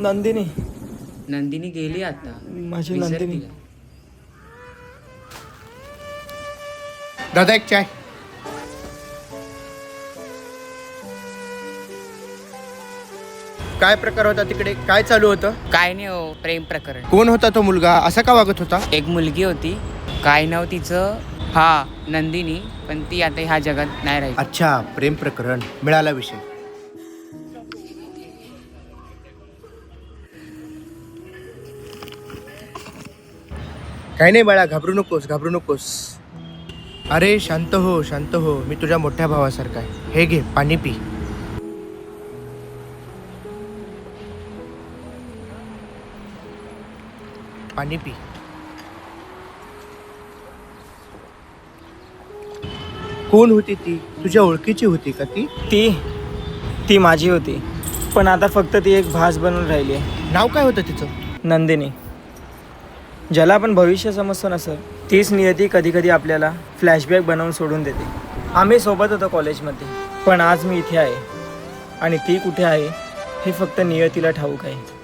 नंदिनी. नंदिनी गेली आता. माझी विसर नंदिनी. तिला. दादा एक चाय. काय प्रकार होता तिकडे? काय चालू होतं? काय नाही हो प्रेम प्रकरण. कोण होता तो मुलगा? असा का वागत होता? एक मुलगी होती. काय नाव तिचं? हा नंदिनी. पण ती आता ह्या जगात नाही राहिली. अच्छा प्रेम प्रकरण. मिळाला विषय. काही नाही बाळा घाबरू नकोस घाबरू नकोस. अरे शांत हो शांत हो. मी तुझ्या मोठ्या भावासारखा आहे. हे घे पाणी पी. पाणी पी. कोण होती ती? तुझ्या ओळखीची होती का ती? ती ती माझी होती. पण आता फक्त ती एक भास बनून राहिली आहे. नाव काय होतं तिचं? नंदिनी. ज्याला आपण भविष्य समजतो ना सर तीच नियती कधी कधी आपल्याला फ्लॅशबॅक बनवून सोडून देते. आम्ही सोबत होतो कॉलेजमध्ये पण आज मी इथे आहे. आणि ती कुठे आहे हे फक्त नियतीला ठाऊक आहे.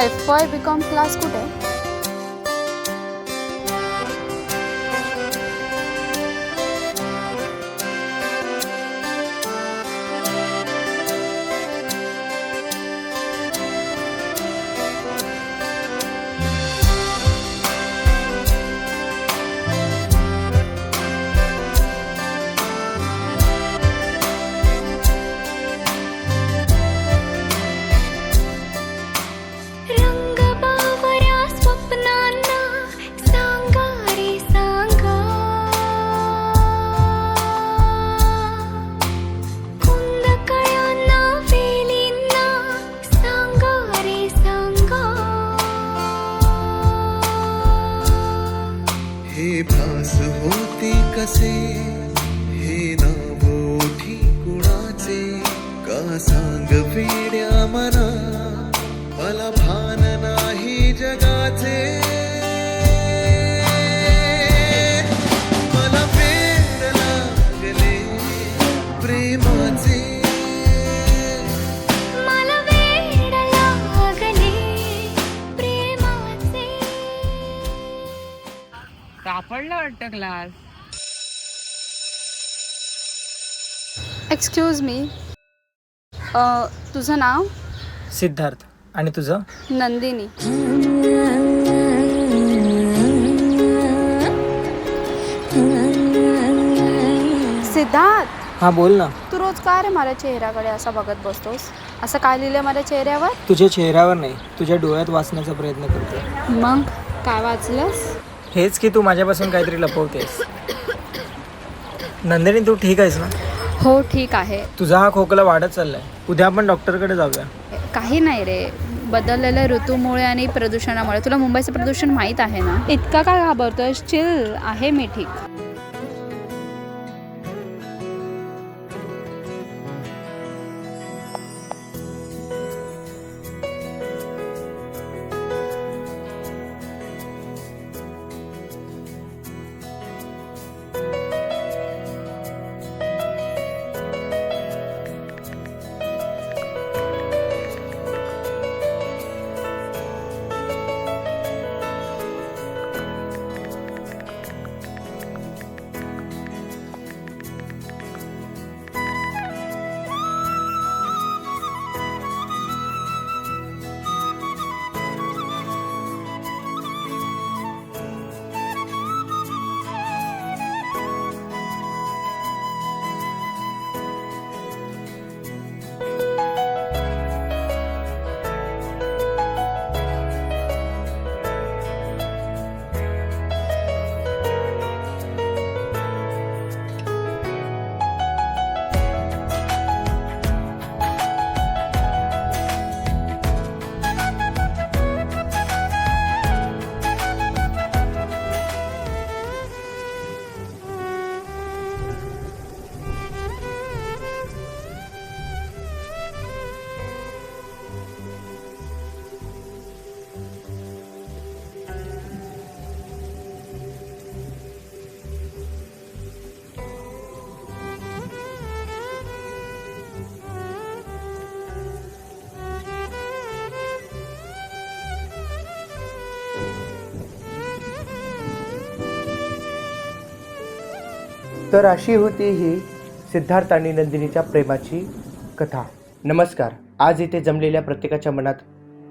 F Y B com class कुठे? सापडला वाटतं क्लास एक्सक्यूज मी तुझं नाव? सिद्धार्थ. आणि तुझं? नंदिनी. सिद्धार्थ? हां बोल ना. तू रोज का रे माझ्या चेहऱ्याकडे असा बघत बसतोस? असं काय लिहिलंय माझ्या चेहऱ्यावर? तुझ्या चेहऱ्यावर नाही तुझ्या डोळ्यात वाचण्याचा प्रयत्न करते मग काय वाचलंस? हेच की तू माझ्यापासून काहीतरी लपवतेस. नंदिनी तू ठीक आहेस ना? हो ठीक आहे. तुझा हा खोकला वाढत चाललाय. उद्या आपण डॉक्टरकडे जाऊया. काही नाही रे. बदललेल्या ऋतूमुळे आणि प्रदूषणामुळे. तुला मुंबईचं प्रदूषण माहीत आहे ना? इतका का घाबरतोय चिल आहे मी ठीक. तर अशी होती ही सिद्धार्थ आणि नंदिनीच्या प्रेमाची कथा. नमस्कार. आज इथे जमलेल्या प्रत्येकाच्या मनात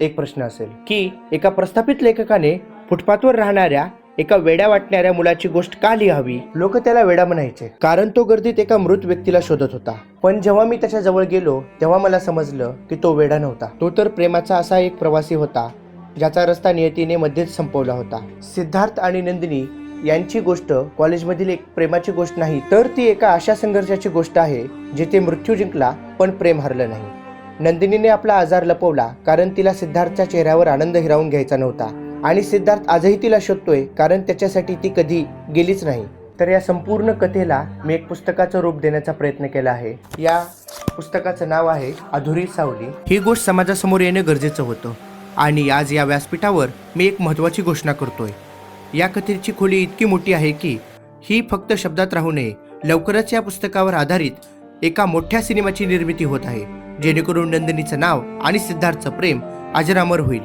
एक प्रश्न असेल की एका प्रस्थापित लेखकाने फुटपाथवर राहणाऱ्या एका वेड्या वाटणाऱ्या मुलाची गोष्ट का लिहावी? लोक त्याला वेडा म्हणायचे. कारण तो गर्दीत एका मृत व्यक्तीला शोधत होता. पण जेव्हा मी त्याच्याजवळ गेलो तेव्हा मला समजलं की तो वेडा नव्हता. तो तर प्रेमाचा असा एक प्रवासी होता ज्याचा रस्ता नियतीने मध्येच संपवला होता. सिद्धार्थ आणि नंदिनी यांची गोष्ट कॉलेजमधील एक प्रेमाची गोष्ट नाही तर ती एका अशा संघर्षाची गोष्ट आहे जिथे मृत्यू जिंकला पण प्रेम हरलं नाही. नंदिनीने आपला आजार लपवला कारण तिला सिद्धार्थच्या चेहऱ्यावर आनंद हिरावून घ्यायचा नव्हता. आणि सिद्धार्थ आजही तिला शोधतोय कारण त्याच्यासाठी ती कधी गेलीच नाही. तर या संपूर्ण कथेला मी एक पुस्तकाचं रूप देण्याचा प्रयत्न केला आहे. या पुस्तकाचं नाव आहे अधुरी सावली. ही गोष्ट समाजासमोर येणं गरजेचं होतं. आणि आज या व्यासपीठावर मी एक महत्त्वाची घोषणा करतोय. या कथेची खोली इतकी मोठी आहे की ही फक्त शब्दात राहू नये. लवकरच या पुस्तकावर आधारित एका मोठ्या सिनेमाची निर्मिती होत आहे जेणेकरून नंदिनीचं नाव आणि सिद्धार्थचं प्रेम अजरामर होईल.